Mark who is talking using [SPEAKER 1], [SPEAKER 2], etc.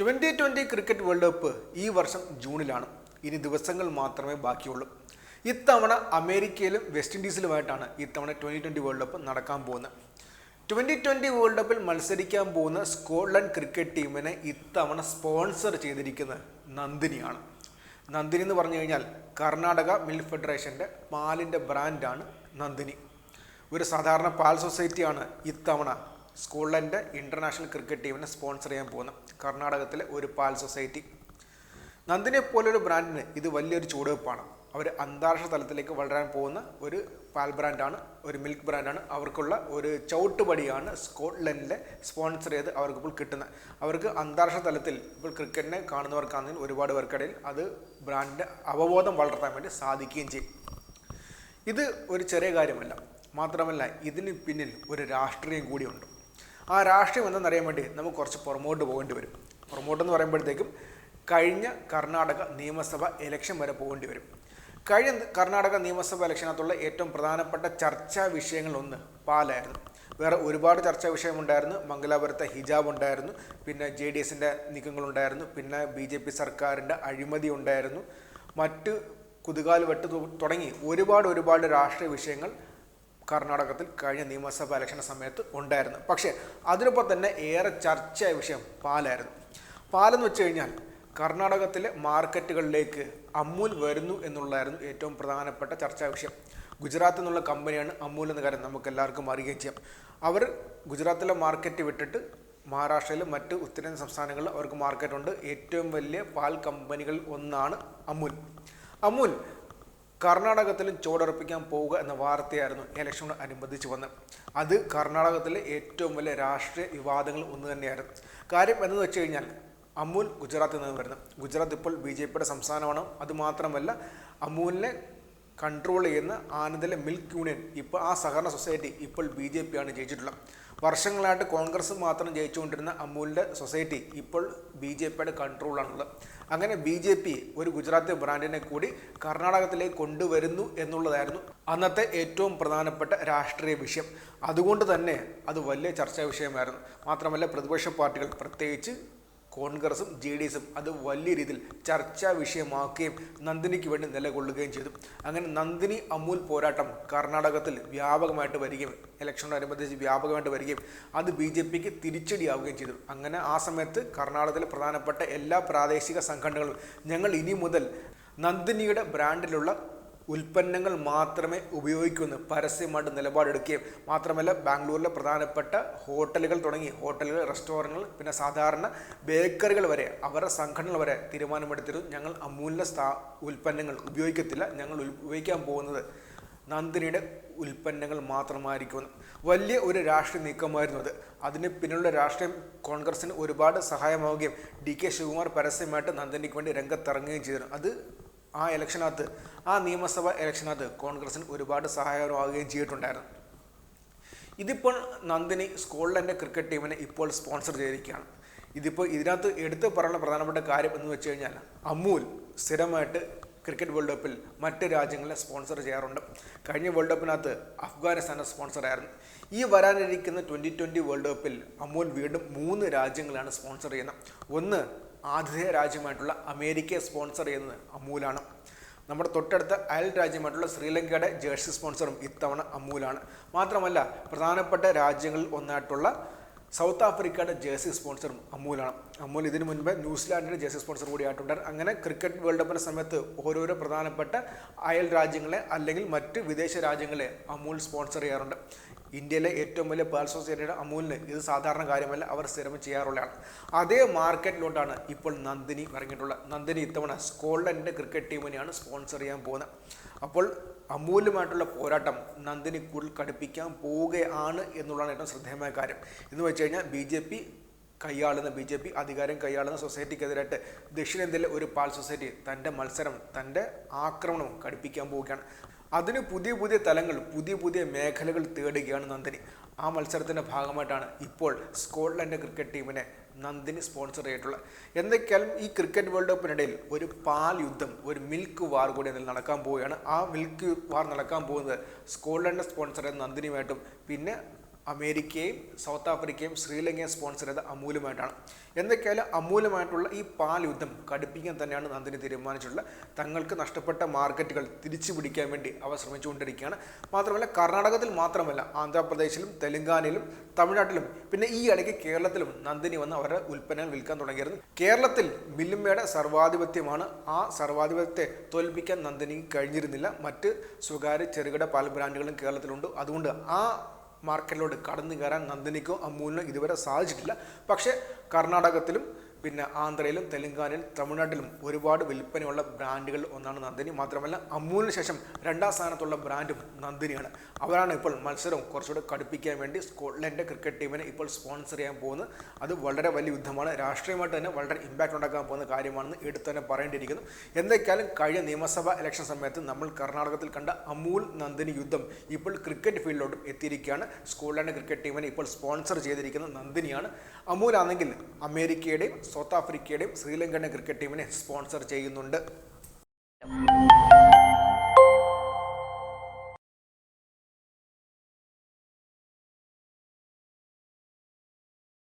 [SPEAKER 1] Twenty twenty cricket world cup ഈ വർഷം ജൂണിലാണ്. ഇനി ദിവസങ്ങൾ മാത്രമേ ബാക്കിയുള്ളൂ. ഇത്തവണ അമേരിക്കയിലും വെസ്റ്റ് ഇൻഡീസിലുമായിട്ടാണ് ഇത്തവണ ട്വന്റി ട്വന്റി വേൾഡ് കപ്പ് നടക്കാൻ പോകുന്നത്. ട്വന്റി ട്വന്റി വേൾഡ് കപ്പിൽ മത്സരിക്കാൻ പോകുന്ന സ്കോട്ട്ലൻഡ് ക്രിക്കറ്റ് ടീമിനെ ഇത്തവണ സ്പോൺസർ ചെയ്തിരിക്കുന്നത് നന്ദിനിയാണ്. നന്ദിനി എന്ന് പറഞ്ഞു കഴിഞ്ഞാൽ കർണാടക മിൽക്ക് ഫെഡറേഷന്റെ പാലിന്റെ ബ്രാൻഡാണ് നന്ദിനി. ഒരു സാധാരണ പാൽ സൊസൈറ്റിയാണ് ഇത്തവണ സ്കോട്ട്ലൻഡ് ഇന്റർനാഷണൽ ക്രിക്കറ്റ് ടീമിനെ സ്പോൺസർ ചെയ്യാൻ പോകുന്ന. കർണാടകത്തിലെ ഒരു പാൽ സൊസൈറ്റി. നന്ദിനെ പോലൊരു ബ്രാൻഡിന് ഇത് വലിയൊരു ചുവടുവെപ്പാണ്. അവർ അന്താരാഷ്ട്ര തലത്തിലേക്ക് വളരാൻ പോകുന്ന ഒരു പാൽ ബ്രാൻഡാണ് ഒരു മിൽക്ക് ബ്രാൻഡാണ്. അവർക്കുള്ള ഒരു ചവിട്ടുപടിയാണ് സ്കോട്ട്ലൻഡിലെ സ്പോൺസർ ചെയ്ത് അവർക്കിപ്പോൾ കിട്ടുന്നത്. അവർക്ക് അന്താരാഷ്ട്ര തലത്തിൽ ഇപ്പോൾ ക്രിക്കറ്റിനെ കാണുന്നവർക്കാണെങ്കിൽ ഒരുപാട് പേർക്കിടയിൽ അത് ബ്രാൻഡിന്റെ അവബോധം വളർത്താൻ വേണ്ടി സാധിക്കുകയും ചെയ്യും. ഇത് ഒരു ചെറിയ കാര്യമല്ല. മാത്രമല്ല ഇതിന് പിന്നിൽ ഒരു രാഷ്ട്രീയം കൂടിയുണ്ട്. ആ രാഷ്ട്രീയം എന്തെന്നറിയാൻ വേണ്ടി നമുക്ക് കുറച്ച് പുറമോട്ട് പോകേണ്ടി വരും. പുറമോട്ടെന്ന് പറയുമ്പോഴത്തേക്കും കഴിഞ്ഞ കർണാടക നിയമസഭ ഇലക്ഷൻ വരെ പോകേണ്ടി വരും. കഴിഞ്ഞ കർണാടക നിയമസഭ ഇലക്ഷനകത്തുള്ള ഏറ്റവും പ്രധാനപ്പെട്ട ചർച്ചാ വിഷയങ്ങളൊന്ന് പാലായിരുന്നു. വേറെ ഒരുപാട് ചർച്ചാ വിഷയമുണ്ടായിരുന്നു. മംഗലാപുരത്തെ ഹിജാബ് ഉണ്ടായിരുന്നു. പിന്നെ ജെ ഡി എസിന്റെ നീക്കങ്ങളുണ്ടായിരുന്നു. പിന്നെ ബി ജെ പി സർക്കാരിന്റെ അഴിമതി ഉണ്ടായിരുന്നു. മറ്റ് കുതുകാൽ വെട്ട് തുടങ്ങി ഒരുപാട് ഒരുപാട് രാഷ്ട്രീയ വിഷയങ്ങൾ കർണാടകത്തിൽ കഴിഞ്ഞ നിയമസഭാ ഇലക്ഷൻ സമയത്ത് ഉണ്ടായിരുന്നു. പക്ഷേ അതിനൊപ്പം തന്നെ ഏറെ ചർച്ചയായ വിഷയം പാലായിരുന്നു. പാലെന്ന് വെച്ച് കഴിഞ്ഞാൽ കർണാടകത്തിലെ മാർക്കറ്റുകളിലേക്ക് അമൂൽ വരുന്നു എന്നുള്ളതായിരുന്നു ഏറ്റവും പ്രധാനപ്പെട്ട ചർച്ചാ വിഷയം. ഗുജറാത്തിൽ നിന്നുള്ള കമ്പനിയാണ് അമൂൽ എന്ന കാര്യം നമുക്ക് എല്ലാവർക്കും അറിയുകയും ചെയ്യാം. അവർ ഗുജറാത്തിലെ മാർക്കറ്റ് വിട്ടിട്ട് മഹാരാഷ്ട്രയിലും മറ്റ് ഉത്തരേന്ത്യൻ സംസ്ഥാനങ്ങളിൽ അവർക്ക് മാർക്കറ്റുണ്ട്. ഏറ്റവും വലിയ പാൽ കമ്പനികളിൽ ഒന്നാണ് അമൂൽ. അമൂൽ കർണാടകത്തിലും ചുവടുറപ്പിക്കാൻ പോവുക എന്ന വാർത്തയായിരുന്നു ഇലക്ഷനോട് അനുബന്ധിച്ച് വന്നത്. അത് കർണാടകത്തിലെ ഏറ്റവും വലിയ രാഷ്ട്രീയ വിവാദങ്ങൾ ഒന്ന് തന്നെയായിരുന്നു. കാര്യം എന്ന് വെച്ച് കഴിഞ്ഞാൽ അമൂൽ ഗുജറാത്തിൽ നിന്ന് വരുന്നത് ഗുജറാത്ത് ഇപ്പോൾ ബി ജെ പിയുടെ സംസ്ഥാനമാണ്. അതുമാത്രമല്ല അമൂലിനെ കൺട്രോൾ ചെയ്യുന്ന ആനന്ദിലെ മിൽക്ക് യൂണിയൻ ഇപ്പോൾ ആ സഹകരണ സൊസൈറ്റി ഇപ്പോൾ ബി ജെ പി ആണ് ജയിച്ചിട്ടുള്ളത്. വർഷങ്ങളായിട്ട് കോൺഗ്രസ് മാത്രം ജയിച്ചുകൊണ്ടിരുന്ന അമൂലിന്റെ സൊസൈറ്റി ഇപ്പോൾ ബി ജെ പിയുടെ കൺട്രോളാണുള്ളത് അങ്ങനെ ബി ജെ പി ഒരു ഗുജറാത്തി ബ്രാൻഡിനെ കൂടി കർണാടകത്തിലേക്ക് കൊണ്ടുവരുന്നു എന്നുള്ളതായിരുന്നു അന്നത്തെ ഏറ്റവും പ്രധാനപ്പെട്ട രാഷ്ട്രീയ വിഷയം. അതുകൊണ്ട് തന്നെ അത് വലിയ ചർച്ചാ വിഷയമായിരുന്നു. മാത്രമല്ല പ്രതിപക്ഷ പാർട്ടികൾ പ്രത്യേകിച്ച് കോൺഗ്രസും ജെ ഡി എസും അത് വലിയ രീതിയിൽ ചർച്ചാ വിഷയമാക്കുകയും നന്ദിനിക്ക് വേണ്ടി നിലകൊള്ളുകയും ചെയ്തു. അങ്ങനെ നന്ദിനി അമൂൽ പോരാട്ടം കർണാടകത്തിൽ വ്യാപകമായിട്ട് വരികയും ഇലക്ഷനോടനുബന്ധിച്ച് വ്യാപകമായിട്ട് വരികയും അത് ബി ജെ പിക്ക് തിരിച്ചടിയാവുകയും ചെയ്തു. അങ്ങനെ ആ സമയത്ത് കർണാടകത്തിലെ പ്രധാനപ്പെട്ട എല്ലാ പ്രാദേശിക സംഘടനകളും ഞങ്ങൾ ഇനി മുതൽ നന്ദിനിയുടെ ബ്രാൻഡിലുള്ള ഉൽപ്പന്നങ്ങൾ മാത്രമേ ഉപയോഗിക്കുമെന്ന് പരസ്യമായിട്ട് നിലപാടെടുക്കുകയും മാത്രമല്ല ബാംഗ്ലൂരിലെ പ്രധാനപ്പെട്ട ഹോട്ടലുകൾ തുടങ്ങി ഹോട്ടലുകൾ റെസ്റ്റോറന്റുകൾ പിന്നെ സാധാരണ ബേക്കറികൾ വരെ അവരുടെ സംഘടനകൾ വരെ തീരുമാനമെടുത്തിരുന്നു. ഞങ്ങൾ അമൂല്യ സ്ഥാ ഉൽപ്പന്നങ്ങൾ ഉപയോഗിക്കത്തില്ല. ഞങ്ങൾ ഉപയോഗിക്കാൻ പോകുന്നത് നന്ദിനിയുടെ ഉൽപ്പന്നങ്ങൾ മാത്രമായിരിക്കുമെന്ന് വലിയ ഒരു രാഷ്ട്രീയ നീക്കമായിരുന്നു അത്. അതിന് പിന്നിലുള്ള രാഷ്ട്രീയം കോൺഗ്രസിന് ഒരുപാട് സഹായമാവുകയും ഡി കെ ശിവകുമാർ പരസ്യമായിട്ട് നന്ദിനിക്ക് വേണ്ടി രംഗത്തിറങ്ങുകയും ചെയ്തിരുന്നു. അത് ആ ഇലക്ഷനകത്ത് ആ നിയമസഭ ഇലക്ഷനകത്ത് കോൺഗ്രസിന് ഒരുപാട് സഹായകരമാവുകയും ചെയ്തിട്ടുണ്ടായിരുന്നു. ഇതിപ്പോൾ നന്ദിനി സ്കോട്ട്ലൻഡ് ക്രിക്കറ്റ് ടീമിനെ ഇപ്പോൾ സ്പോൺസർ ചെയ്തിരിക്കുകയാണ്. ഇതിപ്പോൾ ഇതിനകത്ത് എടുത്തു പറയാനുള്ള പ്രധാനപ്പെട്ട കാര്യം എന്ന് വെച്ച് കഴിഞ്ഞാൽ അമൂൽ സ്ഥിരമായിട്ട് ക്രിക്കറ്റ് വേൾഡ് കപ്പിൽ മറ്റ് രാജ്യങ്ങളെ സ്പോൺസർ ചെയ്യാറുണ്ട്. കഴിഞ്ഞ വേൾഡ് കപ്പിനകത്ത് അഫ്ഗാനിസ്ഥാനെ സ്പോൺസറായിരുന്നു ഈ വരാനിരിക്കുന്ന ട്വന്റി ട്വന്റി വേൾഡ് കപ്പിൽ അമൂൽ വീണ്ടും മൂന്ന് രാജ്യങ്ങളാണ് സ്പോൺസർ ചെയ്യുന്നത്. ഒന്ന് ആതിഥേയ രാജ്യമായിട്ടുള്ള അമേരിക്കയെ സ്പോൺസർ ചെയ്യുന്നത് അമൂലാണ്. നമ്മുടെ തൊട്ടടുത്ത അയൽ രാജ്യമായിട്ടുള്ള ശ്രീലങ്കയുടെ ജേഴ്സി സ്പോൺസറും ഇത്തവണ അമൂലാണ്. മാത്രമല്ല പ്രധാനപ്പെട്ട രാജ്യങ്ങളിൽ ഒന്നായിട്ടുള്ള സൗത്ത് ആഫ്രിക്കയുടെ ജേഴ്സി സ്പോൺസറും അമൂലാണ്. അമൂൽ ഇതിനു മുൻപ് ന്യൂസിലാൻഡിന്റെ ജേഴ്സി സ്പോൺസർ കൂടി ആയിട്ടുണ്ട്. അങ്ങനെ ക്രിക്കറ്റ് വേൾഡ് കപ്പിന്റെ സമയത്ത് ഓരോരോ പ്രധാനപ്പെട്ട അയൽ രാജ്യങ്ങളെ അല്ലെങ്കിൽ മറ്റ് വിദേശ രാജ്യങ്ങളെ അമൂൽ സ്പോൺസർ ചെയ്യാറുണ്ട്. ഇന്ത്യയിലെ ഏറ്റവും വലിയ പാൽ സൊസൈറ്റിയുടെ അമൂലിന് ഇത് സാധാരണ കാര്യമല്ല അവർ സ്ഥിരം ചെയ്യാറുള്ളതാണ്. അതേ മാർക്കറ്റിലോട്ടാണ് ഇപ്പോൾ നന്ദിനി ഇറങ്ങിയിട്ടുള്ളത് നന്ദിനി ഇത്തവണ സ്കോട്ട്ലൻഡിന്റെ ക്രിക്കറ്റ് ടീമിനെയാണ് സ്പോൺസർ ചെയ്യാൻ പോകുന്നത്. അപ്പോൾ അമൂല്യമായിട്ടുള്ള പോരാട്ടം നന്ദിനി കൂടുതൽ കടുപ്പിക്കാൻ പോവുകയാണ് എന്നുള്ളതാണ് ഏറ്റവും ശ്രദ്ധേയമായ കാര്യം. എന്ന് വെച്ച് കഴിഞ്ഞാൽ ബി ജെ പി കൈയാളുന്ന ബി ജെ പി അധികാരം കൈയാളുന്ന സൊസൈറ്റിക്കെതിരായിട്ട് ദക്ഷിണേന്ത്യയിലെ ഒരു പാൽ സൊസൈറ്റി തന്റെ മത്സരം തന്റെ ആക്രമണം കടുപ്പിക്കാൻ പോവുകയാണ്. അതിന് പുതിയ പുതിയ തലങ്ങൾ പുതിയ പുതിയ മേഖലകൾ തേടുകയാണ് നന്ദിനി. ആ മത്സരത്തിന്റെ ഭാഗമായിട്ടാണ് ഇപ്പോൾ സ്കോട്ട്ലൻഡ് ക്രിക്കറ്റ് ടീമിനെ നന്ദിനി സ്പോൺസർ ചെയ്തിട്ടുള്ളത്. എന്തൊക്കെയാലും ഈ ക്രിക്കറ്റ് വേൾഡ് കപ്പിനിടയിൽ ഒരു പാൽ യുദ്ധം ഒരു മിൽക്ക് വാർ കൂടി അതിൽ നടക്കാൻ പോവുകയാണ്. ആ മിൽക്ക് വാർ നടക്കാൻ പോകുന്നത് സ്കോട്ട്ലൻഡ് സ്പോൺസർ നന്ദിനിയുമായിട്ടും പിന്നെ അമേരിക്കയും സൗത്ത് ആഫ്രിക്കയും ശ്രീലങ്കയും സ്പോൺസർ ചെയ്ത അമൂലമായിട്ടാണ്. എന്തൊക്കെയായാലും അമൂലമായിട്ടുള്ള ഈ പാൽ യുദ്ധം കടുപ്പിക്കാൻ തന്നെയാണ് നന്ദിനി തീരുമാനിച്ചിട്ടുള്ളത്. തങ്ങൾക്ക് നഷ്ടപ്പെട്ട മാർക്കറ്റുകൾ തിരിച്ചു പിടിക്കാൻ വേണ്ടി അവർ ശ്രമിച്ചുകൊണ്ടിരിക്കുകയാണ്. മാത്രമല്ല കർണാടകത്തിൽ മാത്രമല്ല ആന്ധ്രാപ്രദേശിലും തെലങ്കാനയിലും തമിഴ്നാട്ടിലും പിന്നെ ഈ ഇടയ്ക്ക് കേരളത്തിലും നന്ദിനി വന്ന് അവരുടെ ഉൽപ്പന്നങ്ങൾ വിൽക്കാൻ തുടങ്ങിയിരുന്നു. കേരളത്തിൽ മില്ലുമ്മയുടെ സർവാധിപത്യമാണ്. ആ സർവാധിപത്യത്തെ തോൽപ്പിക്കാൻ നന്ദിനിക്ക് കഴിഞ്ഞിരുന്നില്ല. മറ്റ് സ്വകാര്യ ചെറുകിട പാൽ ബ്രാൻഡുകളും കേരളത്തിലുണ്ട്. അതുകൊണ്ട് ആ മാർക്കറ്റിലോട്ട് കടന്നു കയറാൻ നന്ദിനിക്കോ അമൂലിനോ ഇതുവരെ സാധിച്ചിട്ടില്ല. പക്ഷേ കർണാടകത്തിലും പിന്നെ ആന്ധ്രയിലും തെലങ്കാനയിലും തമിഴ്നാട്ടിലും ഒരുപാട് വിൽപ്പനയുള്ള ബ്രാൻഡുകൾ ഒന്നാണ് നന്ദിനി. മാത്രമല്ല അമൂലിന് ശേഷം രണ്ടാം സ്ഥാനത്തുള്ള ബ്രാൻഡും നന്ദിനിയാണ്. അവരാണ് ഇപ്പോൾ മത്സരം കുറച്ചുകൂടെ കടുപ്പിക്കാൻ വേണ്ടി സ്കോട്ട്ലൻഡ് ക്രിക്കറ്റ് ടീമിനെ ഇപ്പോൾ സ്പോൺസർ ചെയ്യാൻ പോകുന്നത്. അത് വളരെ വലിയ യുദ്ധമാണ്. രാഷ്ട്രീയമായിട്ട് തന്നെ വളരെ ഇമ്പാക്റ്റ് ഉണ്ടാക്കാൻ പോകുന്ന കാര്യമാണെന്ന് എടുത്തു തന്നെ പറയേണ്ടിയിരിക്കുന്നു. എന്തൊക്കെയാലും കഴിഞ്ഞ നിയമസഭാ ഇലക്ഷൻ സമയത്ത് നമ്മൾ കർണാടകത്തിൽ കണ്ട അമൂൽ നന്ദിനി യുദ്ധം ഇപ്പോൾ ക്രിക്കറ്റ് ഫീൽഡിലോട്ടും എത്തിയിരിക്കുകയാണ്. സ്കോട്ട്ലൻഡ് ക്രിക്കറ്റ് ടീമിനെ ഇപ്പോൾ സ്പോൺസർ ചെയ്തിരിക്കുന്നത് നന്ദിനിയാണ്. അമൂൽ ആണെങ്കിൽ അമേരിക്കയുടെയും സൗത്ത് ആഫ്രിക്കയുടെയും ശ്രീലങ്കൻ ക്രിക്കറ്റ് ടീമിനെ സ്പോൺസർ ചെയ്യുന്നുണ്ട്.